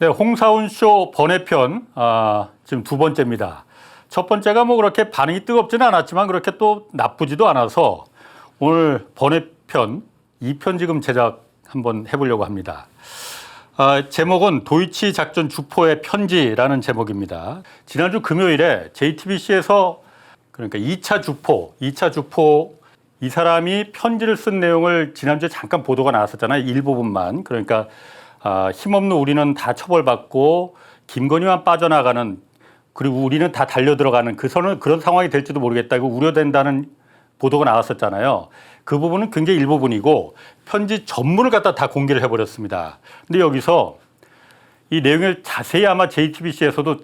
네, 홍사운 쇼 번외편 아, 지금 두 번째입니다. 첫 번째가 뭐 그렇게 반응이 뜨겁지는 않았지만 그렇게 또 나쁘지도 않아서 오늘 번외편 2편 지금 제작 한번 해보려고 합니다. 아, 제목은 도이치 작전 주포의 편지라는 제목입니다. 지난주 금요일에 JTBC에서 그러니까 2차 주포, 2차 주포 이 사람이 편지를 쓴 내용을 지난주에 잠깐 보도가 나왔었잖아요. 일부분만. 그러니까 아, 힘없는 우리는 다 처벌받고 김건희만 빠져나가는 그리고 우리는 다 달려 들어가는 그 선은 그런 상황이 될지도 모르겠다고 우려된다는 보도가 나왔었잖아요. 그 부분은 굉장히 일부분이고 편지 전문을 갖다 다 공개를 해버렸습니다. 근데 여기서 이 내용을 자세히 아마 JTBC에서도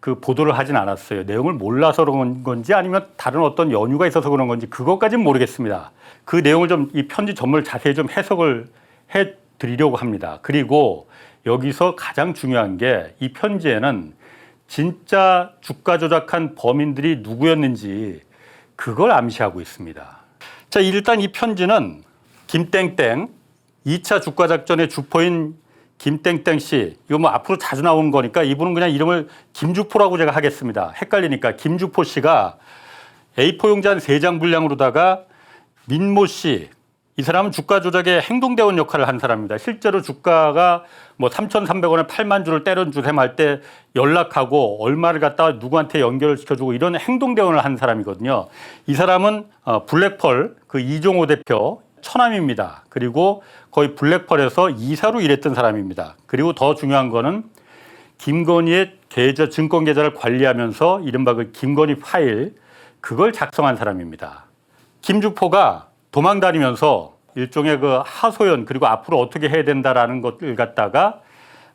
그 보도를 하진 않았어요. 내용을 몰라서 그런 건지 아니면 다른 어떤 연유가 있어서 그런 건지 그것까지는 모르겠습니다. 그 내용을 좀 이 편지 전문을 자세히 좀 해석을 해 드리려고 합니다. 그리고 여기서 가장 중요한 게 이 편지에는 진짜 주가 조작한 범인들이 누구였는지 그걸 암시하고 있습니다. 자, 일단 이 편지는 김땡땡 2차 주가 작전의 주포인 김땡땡 씨 이거 뭐 앞으로 자주 나오는 거니까 이분은 그냥 이름을 김주포라고 제가 하겠습니다. 헷갈리니까 김주포 씨가 A4 용지 한세장 분량으로다가 민모 씨 이 사람은 주가 조작의 행동대원 역할을 한 사람입니다. 실제로 주가가 뭐 3,300원에 8만 주를 때려주셈 할 때 연락하고 얼마를 갖다가 누구한테 연결을 시켜주고 이런 행동대원을 한 사람이거든요. 이 사람은 어, 블랙펄 그 이종호 대표 처남입니다. 그리고 거의 블랙펄에서 이사로 일했던 사람입니다. 그리고 더 중요한 거는 김건희의 계좌 증권 계좌를 관리하면서 이른바 그 김건희 파일 그걸 작성한 사람입니다. 김주포가 도망 다니면서 일종의 그 하소연 그리고 앞으로 어떻게 해야 된다라는 것을 갖다가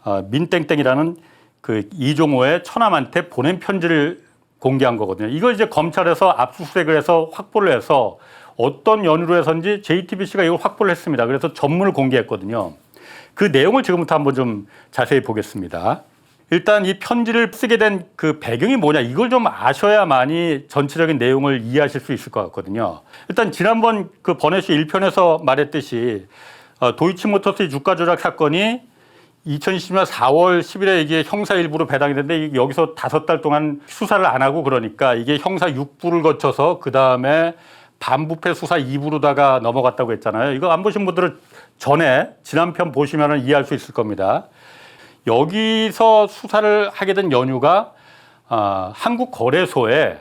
어, 민땡땡이라는 그 이종호의 처남한테 보낸 편지를 공개한 거거든요. 이걸 이제 검찰에서 압수수색을 해서 확보를 해서 어떤 연유로 해서인지 JTBC가 이걸 확보를 했습니다. 그래서 전문을 공개했거든요. 그 내용을 지금부터 한번 좀 자세히 보겠습니다. 일단 이 편지를 쓰게 된 그 배경이 뭐냐 이걸 좀 아셔야만이 전체적인 내용을 이해하실 수 있을 것 같거든요. 일단 지난번 그 버넷이 1편에서 말했듯이 어, 도이치모터스 주가 조작 사건이 2020년 4월 10일에 이게 형사 일부로 배당이 됐는데 여기서 다섯 달 동안 수사를 안 하고 그러니까 이게 형사 6부를 거쳐서 그 다음에 반부패 수사 2부로다가 넘어갔다고 했잖아요. 이거 안 보신 분들은 전에 지난 편 보시면 이해할 수 있을 겁니다. 여기서 수사를 하게 된 연유가 어, 한국거래소에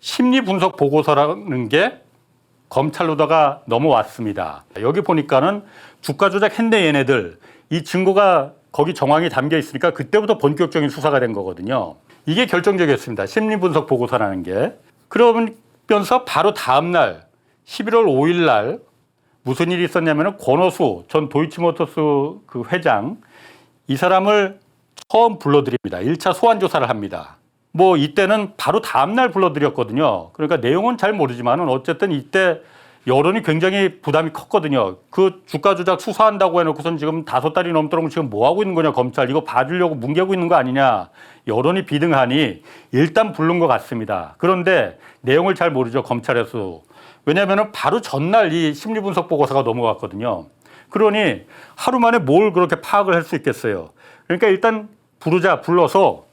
심리 분석 보고서라는 게 검찰로다가 넘어왔습니다. 여기 보니까는 주가 조작 했네 얘네들 이 증거가 거기 정황이 담겨 있으니까 그때부터 본격적인 수사가 된 거거든요. 이게 결정적이었습니다. 심리 분석 보고서라는 게. 그러면서 바로 다음 날 11월 5일 날 무슨 일이 있었냐면은 권오수 전 도이치모터스 그 회장 이 사람을 처음 불러드립니다. 1차 소환 조사를 합니다. 뭐 이때는 바로 다음 날 불러드렸거든요. 그러니까 내용은 잘 모르지만은 어쨌든 이때 여론이 굉장히 부담이 컸거든요. 그 주가 조작 수사한다고 해놓고선 지금 다섯 달이 넘도록 지금 뭐 하고 있는 거냐 검찰 이거 봐주려고 뭉개고 있는 거 아니냐 여론이 비등하니 일단 부른 것 같습니다. 그런데 내용을 잘 모르죠 검찰에서 왜냐하면 바로 전날 이 심리 분석 보고서가 넘어갔거든요. 그러니 하루 만에 뭘 그렇게 파악을 할 수 있겠어요. 그러니까 일단 부르자 불러서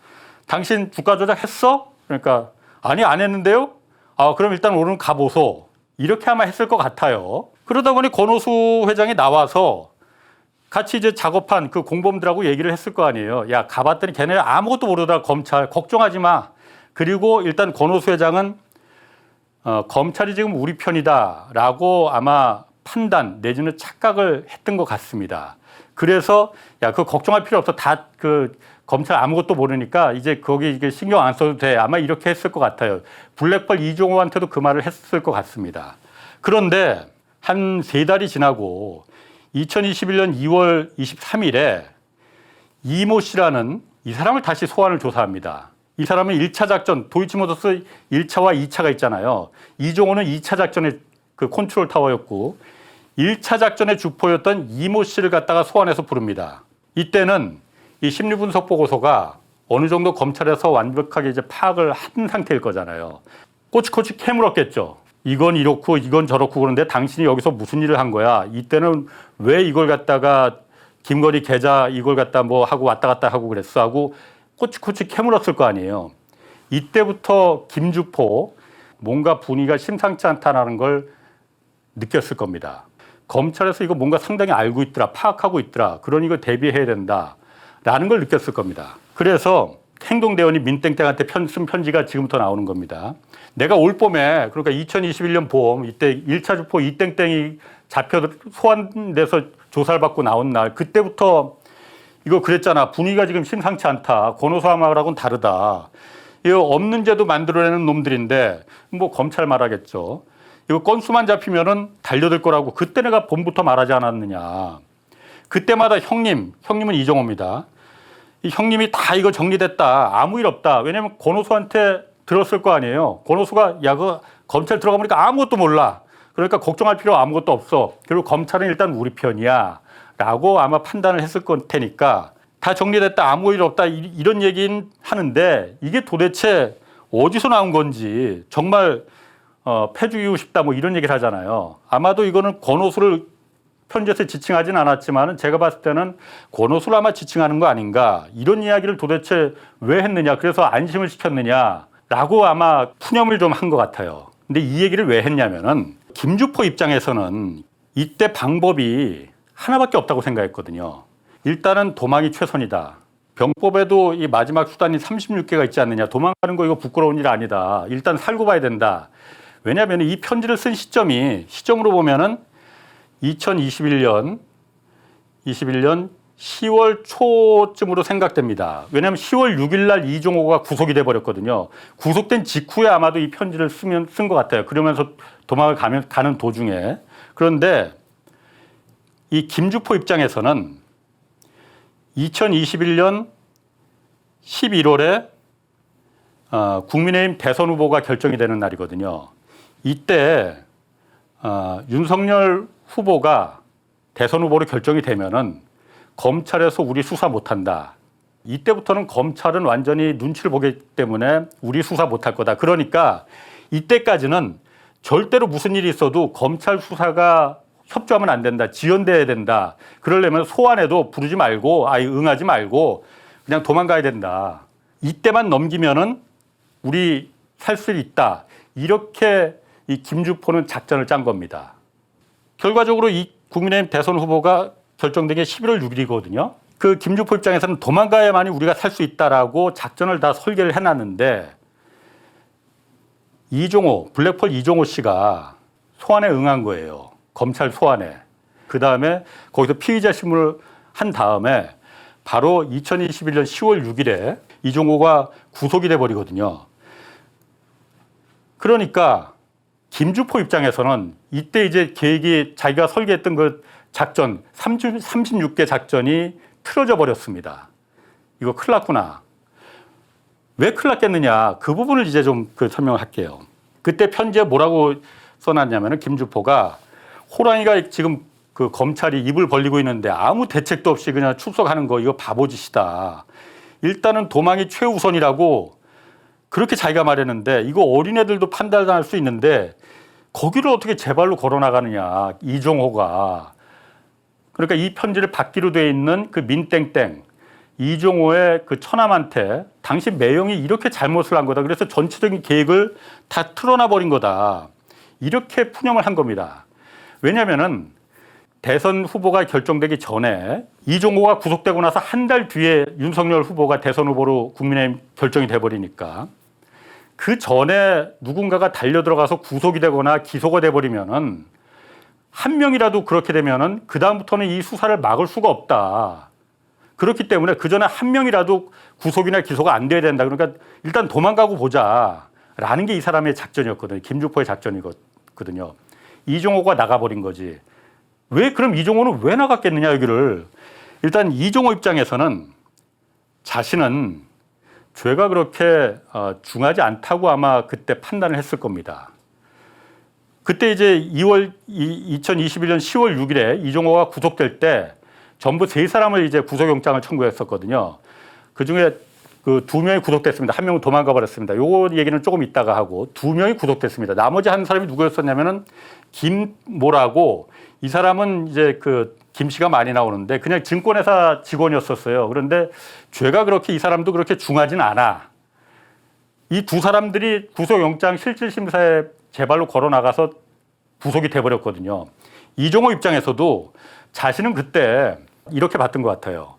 당신 주가 조작 했어? 그러니까 아니 안 했는데요. 아 그럼 일단 오늘 가보소. 이렇게 아마 했을 것 같아요. 그러다 보니 권오수 회장이 나와서 같이 이제 작업한 그 공범들하고 얘기를 했을 거 아니에요. 야 가봤더니 걔네 아무것도 모르다 검찰 걱정하지 마. 그리고 일단 권오수 회장은 어, 검찰이 지금 우리 편이다라고 아마 판단 내지는 착각을 했던 것 같습니다. 그래서 야 그 걱정할 필요 없어 다 그 검찰 아무것도 모르니까 이제 거기 이게 신경 안 써도 돼 아마 이렇게 했을 것 같아요. 블랙펄 이종호한테도 그 말을 했을 것 같습니다. 그런데 한 세 달이 지나고 2021년 2월 23일에 이모 씨라는 이 사람을 다시 소환을 조사합니다. 이 사람은 1차 작전, 도이치모터스 1차와 2차가 있잖아요. 이종호는 2차 작전의 그 컨트롤 타워였고 1차 작전의 주포였던 이모 씨를 갖다가 소환해서 부릅니다. 이때는 이 심리 분석 보고서가 어느 정도 검찰에서 완벽하게 이제 파악을 한 상태일 거잖아요. 꼬치꼬치 캐물었겠죠. 이건 이렇고 이건 저렇고 그런데 당신이 여기서 무슨 일을 한 거야? 이때는 왜 이걸 갖다가 김건희 계좌 이걸 갖다 뭐 하고 왔다 갔다 하고 그랬어 하고 꼬치꼬치 캐물었을 거 아니에요. 이때부터 김주포 뭔가 분위기가 심상치 않다라는 걸 느꼈을 겁니다. 검찰에서 이거 뭔가 상당히 알고 있더라, 파악하고 있더라. 그러니 이거 대비해야 된다 라는 걸 느꼈을 겁니다. 그래서 행동대원이 민땡땡한테 편, 쓴 편지가 지금부터 나오는 겁니다. 내가 올 봄에 그러니까 2021년 봄 이때 1차 주포 이땡땡이 잡혀 소환돼서 조사를 받고 나온 날 그때부터 이거 그랬잖아. 분위기가 지금 심상치 않다. 권오사마하고는 다르다. 이거 없는 제도 만들어내는 놈들인데 뭐 검찰 말하겠죠. 이거 건수만 잡히면은 달려들 거라고 그때 내가 봄부터 말하지 않았느냐. 그때마다 형님, 형님은 이정호입니다. 이 형님이 다 이거 정리됐다. 아무 일 없다. 왜냐면 권오수한테 들었을 거 아니에요. 권오수가 야, 그 검찰 들어가 보니까 아무것도 몰라. 그러니까 걱정할 필요 아무것도 없어. 그리고 검찰은 일단 우리 편이야. 라고 아마 판단을 했을 건 테니까 다 정리됐다. 아무 일 없다. 이- 이런 얘기는 하는데 이게 도대체 어디서 나온 건지 정말 어, 패주이고 싶다 뭐 이런 얘기를 하잖아요. 아마도 이거는 권오수를 편지에서 지칭하진 않았지만은 제가 봤을 때는 권오수를 아마 지칭하는 거 아닌가 이런 이야기를 도대체 왜 했느냐 그래서 안심을 시켰느냐라고 아마 푸념을 좀 한 것 같아요. 근데 이 얘기를 왜 했냐면은 김주포 입장에서는 이때 방법이 하나밖에 없다고 생각했거든요. 일단은 도망이 최선이다. 병법에도 이 마지막 수단이 36개가 있지 않느냐. 도망가는 거 이거 부끄러운 일 아니다. 일단 살고 봐야 된다. 왜냐하면 이 편지를 쓴 시점이 시점으로 보면은 2021년 21년 10월 초쯤으로 생각됩니다. 왜냐하면 10월 6일 날 이종호가 구속이 돼 버렸거든요. 구속된 직후에 아마도 이 편지를 쓰면 쓴 것 같아요. 그러면서 도망을 가면 가는 도중에 그런데 이 김주포 입장에서는 2021년 11월에 어, 국민의힘 대선 후보가 결정이 되는 날이거든요. 이때 어, 윤석열 후보가 대선 후보로 결정이 되면은 검찰에서 우리 수사 못한다. 이때부터는 검찰은 완전히 눈치를 보기 때문에 우리 수사 못할 거다. 그러니까 이때까지는 절대로 무슨 일이 있어도 검찰 수사가 협조하면 안 된다. 지연돼야 된다. 그러려면 소환해도 부르지 말고 아예 응하지 말고 그냥 도망가야 된다. 이때만 넘기면은 우리 살 수 있다. 이렇게 이 김주포는 작전을 짠 겁니다. 결과적으로 이 국민의힘 대선 후보가 결정된 게 11월 6일이거든요. 그 김주포 입장에서는 도망가야만이 우리가 살 수 있다라고 작전을 다 설계를 해놨는데 이종호 블랙펄 이종호 씨가 소환에 응한 거예요. 검찰 소환에. 그 다음에 거기서 피의자 신문을 한 다음에 바로 2021년 10월 6일에 이종호가 구속이 돼 버리거든요. 그러니까 김주포 입장에서는 이때 이제 계획이 자기가 설계했던 그 작전 30, 36개 작전이 틀어져 버렸습니다. 이거 큰일 났구나. 왜 큰일 났겠느냐. 그 부분을 이제 좀 그 설명을 할게요. 그때 편지에 뭐라고 써놨냐면은 김주포가 호랑이가 지금 그 검찰이 입을 벌리고 있는데 아무 대책도 없이 그냥 출석하는 거 이거 바보짓이다. 일단은 도망이 최우선이라고 그렇게 자기가 말했는데 이거 어린애들도 판단할 수 있는데 거기를 어떻게 제 발로 걸어 나가느냐 이종호가 그러니까 이 편지를 받기로 돼 있는 그 민땡땡 이종호의 그 처남한테 당신 매형이 이렇게 잘못을 한 거다. 그래서 전체적인 계획을 다 틀어놔 버린 거다. 이렇게 푸념을 한 겁니다. 왜냐면은 대선 후보가 결정되기 전에 이종호가 구속되고 나서 한 달 뒤에 윤석열 후보가 대선 후보로 국민의힘 결정이 돼 버리니까 그 전에 누군가가 달려 들어가서 구속이 되거나 기소가 돼 버리면은 한 명이라도 그렇게 되면은 그 다음부터는 이 수사를 막을 수가 없다. 그렇기 때문에 그 전에 한 명이라도 구속이나 기소가 안 돼야 된다. 그러니까 일단 도망가고 보자라는 게 이 사람의 작전이었거든요. 김주포의 작전이거든요. 이종호가 나가버린 거지. 왜 그럼 이종호는 왜 나갔겠느냐 여기를 일단 이종호 입장에서는 자신은 죄가 그렇게 어, 중하지 않다고 아마 그때 판단을 했을 겁니다. 그때 이제 2월 2021년 10월 6일에 이종호가 구속될 때 전부 세 사람을 이제 구속영장을 청구했었거든요. 그 중에 그 두 명이 구속됐습니다. 한 명은 도망가 버렸습니다. 요거 얘기는 조금 이따가 하고 두 명이 구속됐습니다. 나머지 한 사람이 누구였었냐면은 김모라고 이 사람은 이제 그 김씨가 많이 나오는데 그냥 증권회사 직원이었었어요. 그런데 죄가 그렇게 이 사람도 그렇게 중하진 않아. 이 두 사람들이 구속영장 실질심사에 제발로 걸어 나가서 구속이 돼버렸거든요. 이종호 입장에서도 자신은 그때 이렇게 봤던 것 같아요.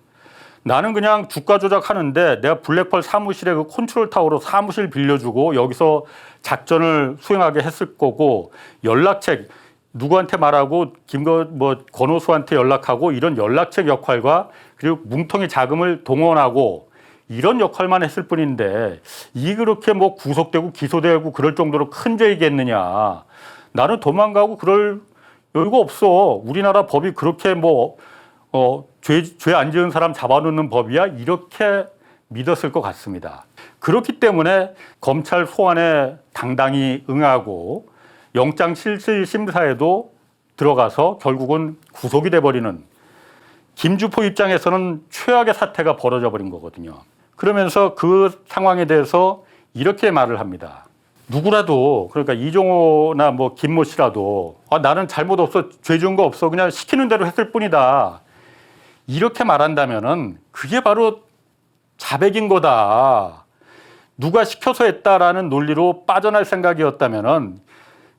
나는 그냥 주가 조작하는데 내가 블랙펄 사무실에 그 컨트롤 타워로 사무실 빌려주고 여기서 작전을 수행하게 했을 거고 연락책 누구한테 말하고 김거 뭐 권호수한테 연락하고 이런 연락책 역할과 그리고 뭉텅이 자금을 동원하고 이런 역할만 했을 뿐인데 이 그렇게 뭐 구속되고 기소되고 그럴 정도로 큰 죄이겠느냐. 나는 도망가고 그럴 여유가 없어. 우리나라 법이 그렇게 뭐 어, 죄, 죄안 지은 사람 잡아놓는 법이야? 이렇게 믿었을 것 같습니다. 그렇기 때문에 검찰 소환에 당당히 응하고 영장 실질 심사에도 들어가서 결국은 구속이 돼 버리는 김주포 입장에서는 최악의 사태가 벌어져 버린 거거든요. 그러면서 그 상황에 대해서 이렇게 말을 합니다. 누구라도 그러니까 이종호나 뭐 김모 씨라도 아, 나는 잘못 없어 죄 지은 거 없어 그냥 시키는 대로 했을 뿐이다. 이렇게 말한다면은 그게 바로 자백인 거다. 누가 시켜서 했다라는 논리로 빠져날 생각이었다면은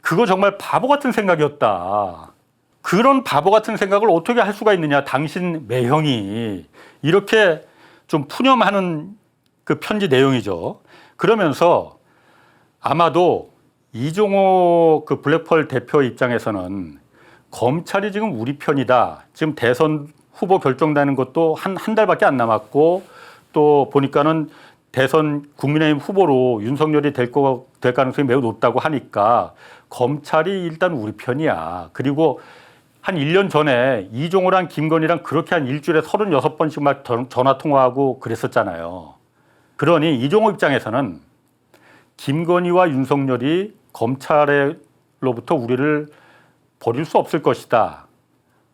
그거 정말 바보 같은 생각이었다. 그런 바보 같은 생각을 어떻게 할 수가 있느냐. 당신 매형이 이렇게 좀 푸념하는 그 편지 내용이죠. 그러면서 아마도 이종호 그 블랙펄 대표 입장에서는 검찰이 지금 우리 편이다. 지금 대선 후보 결정되는 것도 한, 한 달밖에 안 남았고 또 보니까는 대선 국민의힘 후보로 윤석열이 될, 거, 될 가능성이 매우 높다고 하니까 검찰이 일단 우리 편이야. 그리고 한 1년 전에 이종호랑 김건희랑 그렇게 한 일주일에 36번씩 막 전화 통화하고 그랬었잖아요. 그러니 이종호 입장에서는 김건희와 윤석열이 검찰로부터 우리를 버릴 수 없을 것이다.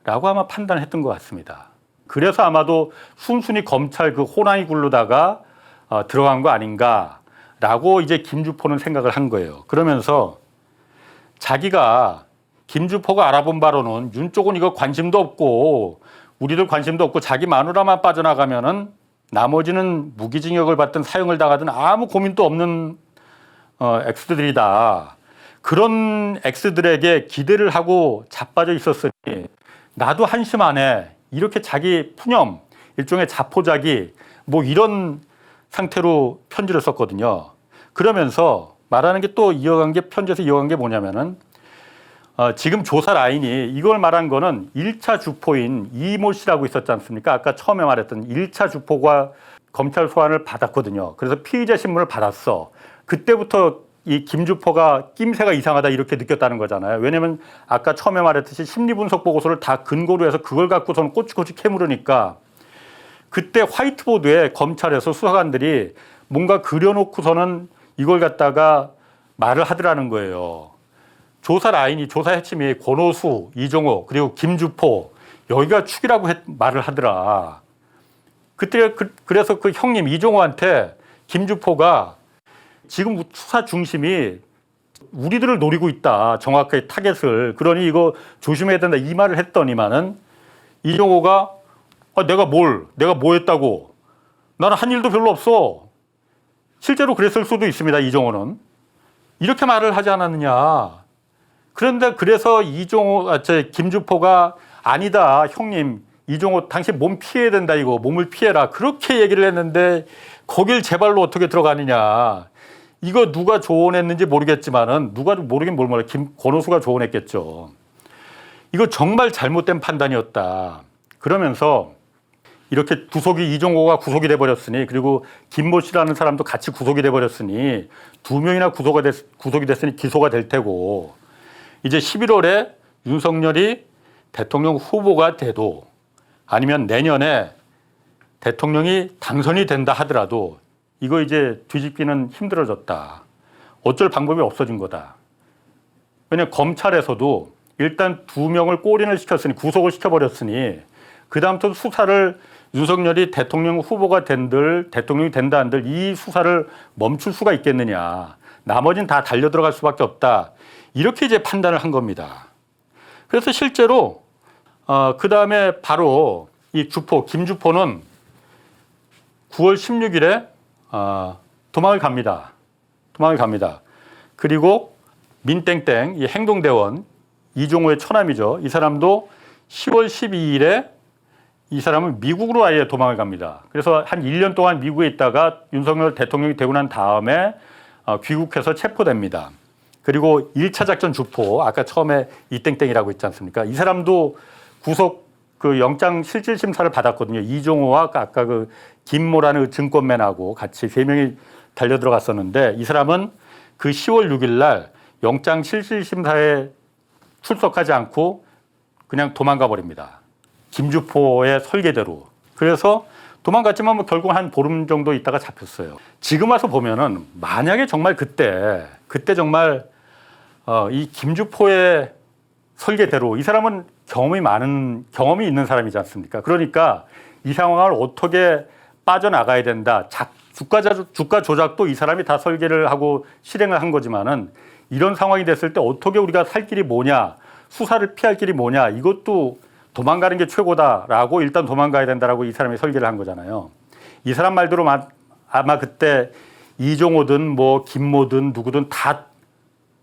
라고 아마 판단했던 것 같습니다. 그래서 아마도 순순히 검찰 그 호랑이 굴르다가 어, 들어간 거 아닌가라고 이제 김주포는 생각을 한 거예요. 그러면서 자기가 김주포가 알아본 바로는 윤 쪽은 이거 관심도 없고 우리들 관심도 없고 자기 마누라만 빠져나가면은 나머지는 무기징역을 받든 사형을 당하든 아무 고민도 없는 어, 엑스들이다. 그런 엑스들에게 기대를 하고 자빠져 있었으니 나도 한심 안에 이렇게 자기 푸념, 일종의 자포자기 뭐 이런 상태로 편지를 썼거든요. 그러면서 말하는 게 또 이어간 게 편지에서 이어간 게 뭐냐면은 어, 지금 조사 라인이 이걸 말한 거는 1차 주포인 이모 씨라고 있었지 않습니까? 아까 처음에 말했던 1차 주포가 검찰 소환을 받았거든요. 그래서 피의자 신문을 받았어. 그때부터 이 김주포가 낌새가 이상하다 이렇게 느꼈다는 거잖아요. 왜냐면 아까 처음에 말했듯이 심리 분석 보고서를 다 근거로 해서 그걸 갖고서는 꼬치꼬치 캐물으니까 그때 화이트보드에 검찰에서 수사관들이 뭔가 그려놓고서는 이걸 갖다가 말을 하더라는 거예요. 조사 라인이 조사 핵심이 권오수, 이종호 그리고 김주포 여기가 축이라고 했, 말을 하더라. 그때 그, 그래서 그 형님 이종호한테 김주포가 지금 수사 중심이 우리들을 노리고 있다. 정확하게 타겟을. 그러니 이거 조심해야 된다. 이 말을 했더니만은 이종호가 아, 내가 뭘, 내가 뭐 했다고. 나는 한 일도 별로 없어. 실제로 그랬을 수도 있습니다. 이종호는. 이렇게 말을 하지 않았느냐. 그런데 그래서 이종호, 아, 저 김주포가 아니다. 형님, 이종호 당신 몸 피해야 된다. 이거 몸을 피해라. 그렇게 얘기를 했는데 거길 제발로 어떻게 들어가느냐. 이거 누가 조언했는지 모르겠지만은 누가 모르긴 뭘 몰라. 김 권호수가 조언했겠죠. 이거 정말 잘못된 판단이었다. 그러면서 이렇게 구속이 이종호가 구속이 돼 버렸으니 그리고 김모 씨라는 사람도 같이 구속이 돼 버렸으니 두 명이나 구속이 됐, 구속이 됐으니 기소가 될 테고 이제 11월에 윤석열이 대통령 후보가 돼도 아니면 내년에 대통령이 당선이 된다 하더라도 이거 이제 뒤집기는 힘들어졌다. 어쩔 방법이 없어진 거다. 왜냐 검찰에서도 일단 두 명을 꼬린을 시켰으니 구속을 시켜버렸으니 그 다음부터 수사를 윤석열이 대통령 후보가 된들 대통령이 된다 한들 이 수사를 멈출 수가 있겠느냐. 나머지는 다 달려 들어갈 수밖에 없다. 이렇게 이제 판단을 한 겁니다. 그래서 실제로 어, 그 다음에 바로 이 주포 김주포는 9월 16일에 어, 도망을 갑니다. 도망을 갑니다. 그리고 민땡땡 이 행동대원 이종호의 처남이죠. 이 사람도 10월 12일에 이 사람은 미국으로 아예 도망을 갑니다. 그래서 한 1년 동안 미국에 있다가 윤석열 대통령이 되고 난 다음에 어, 귀국해서 체포됩니다. 그리고 1차 작전 주포 아까 처음에 이땡땡이라고 했지 않습니까? 이 사람도 구속 그 영장 실질 심사를 받았거든요. 이종호와 아까 그 김모라는 그 증권맨하고 같이 세 명이 달려 들어갔었는데 이 사람은 그 10월 6일 날 영장 실질 심사에 출석하지 않고 그냥 도망가 버립니다. 김주포의 설계대로. 그래서 도망갔지만 뭐 결국 한 보름 정도 있다가 잡혔어요. 지금 와서 보면은 만약에 정말 그때 그때 정말 어, 이 김주포의 설계대로 이 사람은 경험이 많은 경험이 있는 사람이지 않습니까? 그러니까 이 상황을 어떻게 빠져나가야 된다. 자, 주가, 자- 주가 조작도 이 사람이 다 설계를 하고 실행을 한 거지만은 이런 상황이 됐을 때 어떻게 우리가 살 길이 뭐냐, 수사를 피할 길이 뭐냐, 이것도 도망가는 게 최고다라고 일단 도망가야 된다라고 이 사람이 설계를 한 거잖아요. 이 사람 말대로 마- 아마 그때 이종호든 뭐 김모든 누구든 다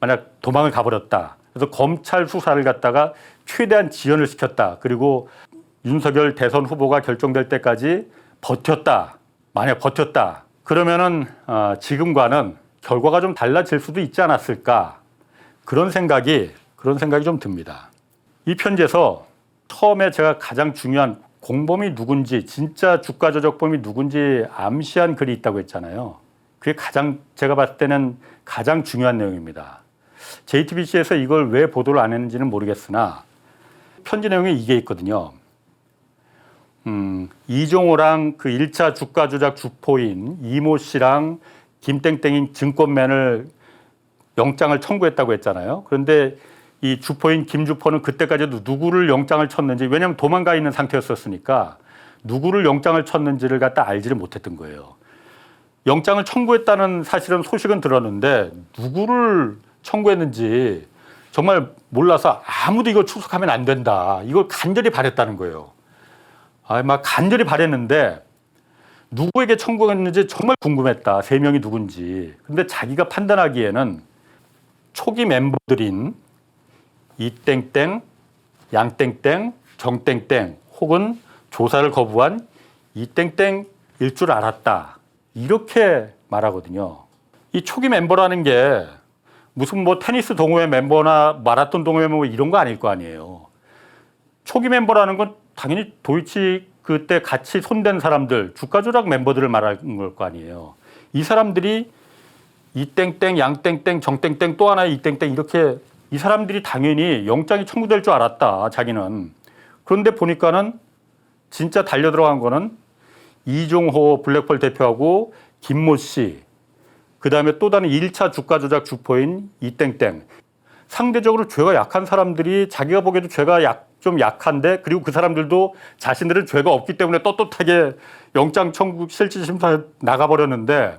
만약 도망을 가버렸다. 그래서 검찰 수사를 갖다가 최대한 지연을 시켰다. 그리고 윤석열 대선 후보가 결정될 때까지 버텼다. 만약 버텼다. 그러면은 어, 지금과는 결과가 좀 달라질 수도 있지 않았을까. 그런 생각이 그런 생각이 좀 듭니다. 이 편지에서 처음에 제가 가장 중요한 공범이 누군지 진짜 주가 조작범이 누군지 암시한 글이 있다고 했잖아요. 그게 가장 제가 봤을 때는 가장 중요한 내용입니다. JTBC에서 이걸 왜 보도를 안 했는지는 모르겠으나 편지 내용에 이게 있거든요. 음, 이종호랑 그 1차 주가 조작 주포인 이모 씨랑 김땡땡인 증권맨을 영장을 청구했다고 했잖아요. 그런데 이 주포인 김주포는 그때까지도 누구를 영장을 쳤는지 왜냐하면 도망가 있는 상태였었으니까 누구를 영장을 쳤는지를 갖다 알지를 못했던 거예요. 영장을 청구했다는 사실은 소식은 들었는데 누구를 청구했는지 정말 몰라서 아무도 이걸 추석하면 안 된다. 이걸 간절히 바랬다는 거예요. 아, 막 간절히 바랬는데 누구에게 청구했는지 정말 궁금했다. 세 명이 누군지. 근데 자기가 판단하기에는 초기 멤버들인 이땡땡, 양땡땡, 정땡땡 혹은 조사를 거부한 이땡땡일 줄 알았다. 이렇게 말하거든요. 이 초기 멤버라는 게 무슨 뭐 테니스 동호회 member나 마라톤 동호회 멤버 이런 거 아닐 거 아니에요. 초기 멤버라는 건 당연히 도이치 그때 같이 손댄 사람들, 주가 조작 멤버들을 말하는 걸 거 아니에요. 이 사람들이 이 땡땡, 양 땡땡, 정 땡땡 또 하나의 이 땡땡 이렇게 이 사람들이 당연히 영장이 청구될 줄 알았다. 자기는. 그런데 보니까는 진짜 달려 들어간 거는 이종호 블랙펄 대표하고 김모 씨, 그 다음에 또 다른 1차 주가 조작 주포인 이땡땡. 상대적으로 죄가 약한 사람들이 자기가 보기에도 죄가 약, 좀 약한데 그리고 그 사람들도 자신들은 죄가 없기 때문에 떳떳하게 영장 청구 실질 심사에 나가버렸는데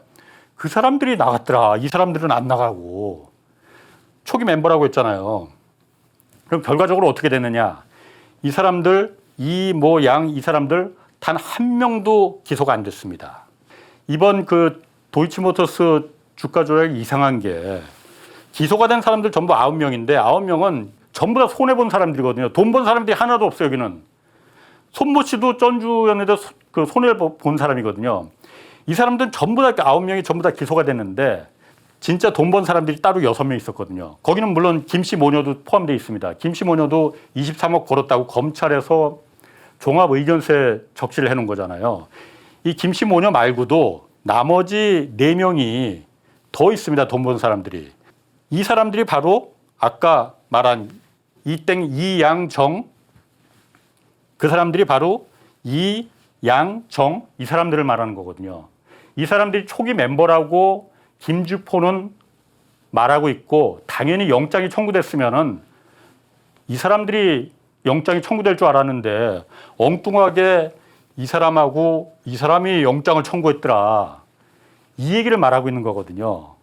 그 사람들이 나갔더라. 이 사람들은 안 나가고. 초기 멤버라고 했잖아요. 그럼 결과적으로 어떻게 됐느냐. 이 사람들, 이 모 양 이 사람들 단 한 명도 기소가 안 됐습니다. 이번 그 도이치모터스 주가 조작이 이상한 게 기소가 된 사람들 전부 아홉 명인데 아홉 명은 전부 다 손해 본 사람들이거든요. 돈 번 사람들이 하나도 없어요 여기는. 손모 씨도 소- 그 손해를 보- 본 사람이거든요. 이 사람들은 전부 다 아홉 명이 전부 다 기소가 됐는데 진짜 돈 번 사람들이 따로 여섯 명 있었거든요. 거기는 물론 김씨 모녀도 포함되어 있습니다. 김씨 모녀도 23억 벌었다고 검찰에서 종합 의견서에 적시를 해 놓은 거잖아요. 이 김씨 모녀 말고도 나머지 네 명이 더 있습니다. 돈번 사람들이. 이 사람들이 바로 아까 말한 이땡 이양정 그 사람들이 바로 이양정 이 사람들을 말하는 거거든요. 이 사람들이 초기 멤버라고 김주포는 말하고 있고 당연히 영장이 청구됐으면은 이 사람들이 영장이 청구될 줄 알았는데 엉뚱하게 이 사람하고 이 사람이 영장을 청구했더라. 이 얘기를 말하고 있는 거거든요.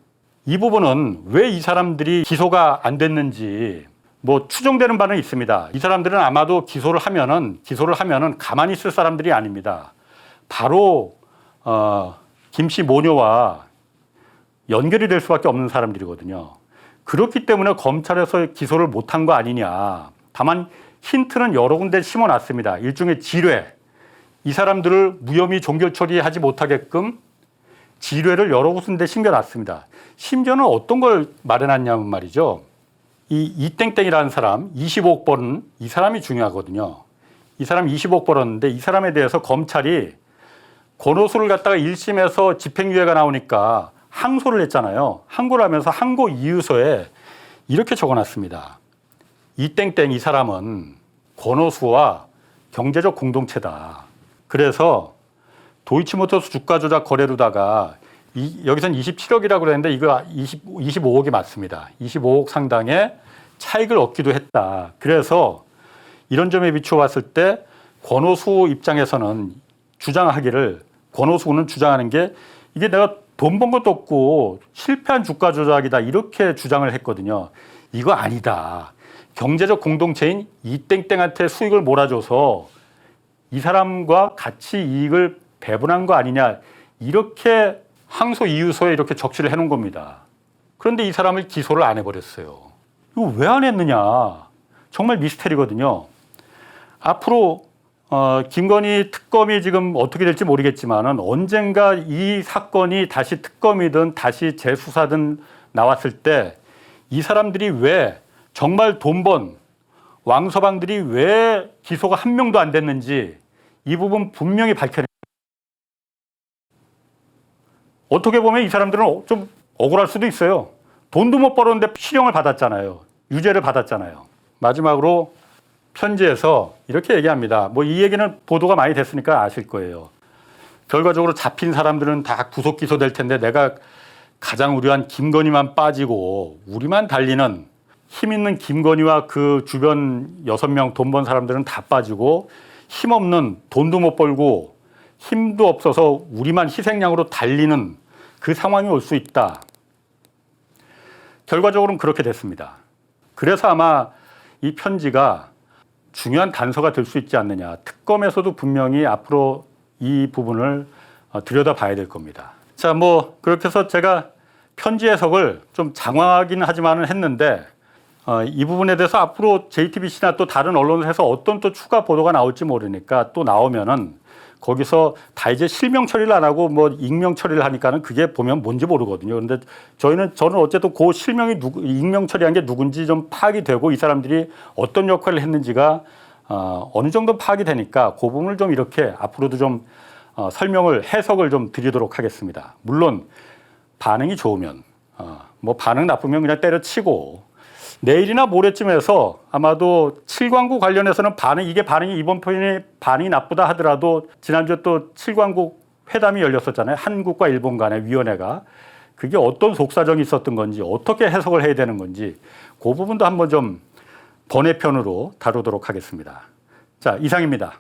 이 부분은 왜 이 사람들이 기소가 안 됐는지 뭐 추정되는 바는 있습니다. 이 사람들은 아마도 기소를 하면은 기소를 하면은 가만히 있을 사람들이 아닙니다. 바로 어, 김씨 모녀와 연결이 될 수밖에 없는 사람들이거든요. 그렇기 때문에 검찰에서 기소를 못한 거 아니냐. 다만 힌트는 여러 군데 심어놨습니다. 일종의 지뢰. 이 사람들을 무혐의 종결 처리하지 못하게끔 지뢰를 여러 군데 심겨놨습니다. 심지어는 어떤 걸 마련했냐면 말이죠. 이 이땡땡이라는 사람 25억 벌은 이 사람이 중요하거든요. 이 사람 20억 벌었는데 이 사람에 대해서 검찰이 권오수를 갖다가 1심에서 집행유예가 나오니까 항소를 했잖아요. 항고를 하면서 항고 이유서에 이렇게 적어놨습니다. 이땡땡 이 사람은 권오수와 경제적 공동체다. 그래서 도이치모터스 주가 조작 거래로다가 이, 여기선 27억이라고 그랬는데 이거 20, 25억이 맞습니다. 25억 상당의 차익을 얻기도 했다. 그래서 이런 점에 비추어 봤을 때 권오수 입장에서는 주장하기를 권오수는 주장하는 게 이게 내가 돈 번 것도 없고 실패한 주가 조작이다 이렇게 주장을 했거든요. 이거 아니다. 경제적 공동체인 이 땡땡한테 수익을 몰아줘서 이 사람과 같이 이익을 배분한 거 아니냐 이렇게 항소 이유서에 이렇게 적시를 해놓은 겁니다. 그런데 이 사람을 기소를 안 해버렸어요. 이거 왜 안 했느냐? 정말 미스테리거든요. 앞으로 어, 김건희 특검이 지금 어떻게 될지 모르겠지만은 언젠가 이 사건이 다시 특검이든 다시 재수사든 나왔을 때 이 사람들이 왜 정말 돈번 왕서방들이 왜 기소가 한 명도 안 됐는지 이 부분 분명히 밝혀내. 어떻게 보면 이 사람들은 좀 억울할 수도 있어요. 돈도 못 벌었는데 실형을 받았잖아요. 유죄를 받았잖아요. 마지막으로 편지에서 이렇게 얘기합니다. 뭐 이 얘기는 보도가 많이 됐으니까 아실 거예요. 결과적으로 잡힌 사람들은 다 구속 기소될 텐데 내가 가장 우려한 김건희만 빠지고 우리만 달리는 힘 있는 김건희와 그 주변 여섯 명 돈 번 사람들은 다 빠지고 힘 없는 돈도 못 벌고 힘도 없어서 우리만 희생양으로 달리는 그 상황이 올 수 있다. 결과적으로는 그렇게 됐습니다. 그래서 아마 이 편지가 중요한 단서가 될 수 있지 않느냐. 특검에서도 분명히 앞으로 이 부분을 어, 들여다 봐야 될 겁니다. 자, 뭐 그렇게 해서 제가 편지 해석을 좀 장황하긴 하지만은 했는데 어, 이 부분에 대해서 앞으로 JTBC나 또 다른 언론에서 어떤 또 추가 보도가 나올지 모르니까 또 나오면은 거기서 다 이제 실명 처리를 안 하고 뭐 익명 처리를 하니까는 그게 보면 뭔지 모르거든요. 그런데 저희는 저는 어쨌든 그 실명이 누구 익명 처리한 게 누군지 좀 파악이 되고 이 사람들이 어떤 역할을 했는지가 어, 어느 정도 파악이 되니까 그 부분을 좀 이렇게 앞으로도 좀 어, 설명을 해석을 좀 드리도록 하겠습니다. 물론 반응이 좋으면 어, 뭐 반응 나쁘면 그냥 때려치고 내일이나 모레쯤에서 아마도 7광구 관련해서는 반응 이게 반응이 이번 편이 반응이 나쁘다 하더라도 지난주에 또 7광구 회담이 열렸었잖아요. 한국과 일본 간의 위원회가 그게 어떤 속사정이 있었던 건지 어떻게 해석을 해야 되는 건지 그 부분도 한번 좀 번외편으로 다루도록 하겠습니다. 자, 이상입니다.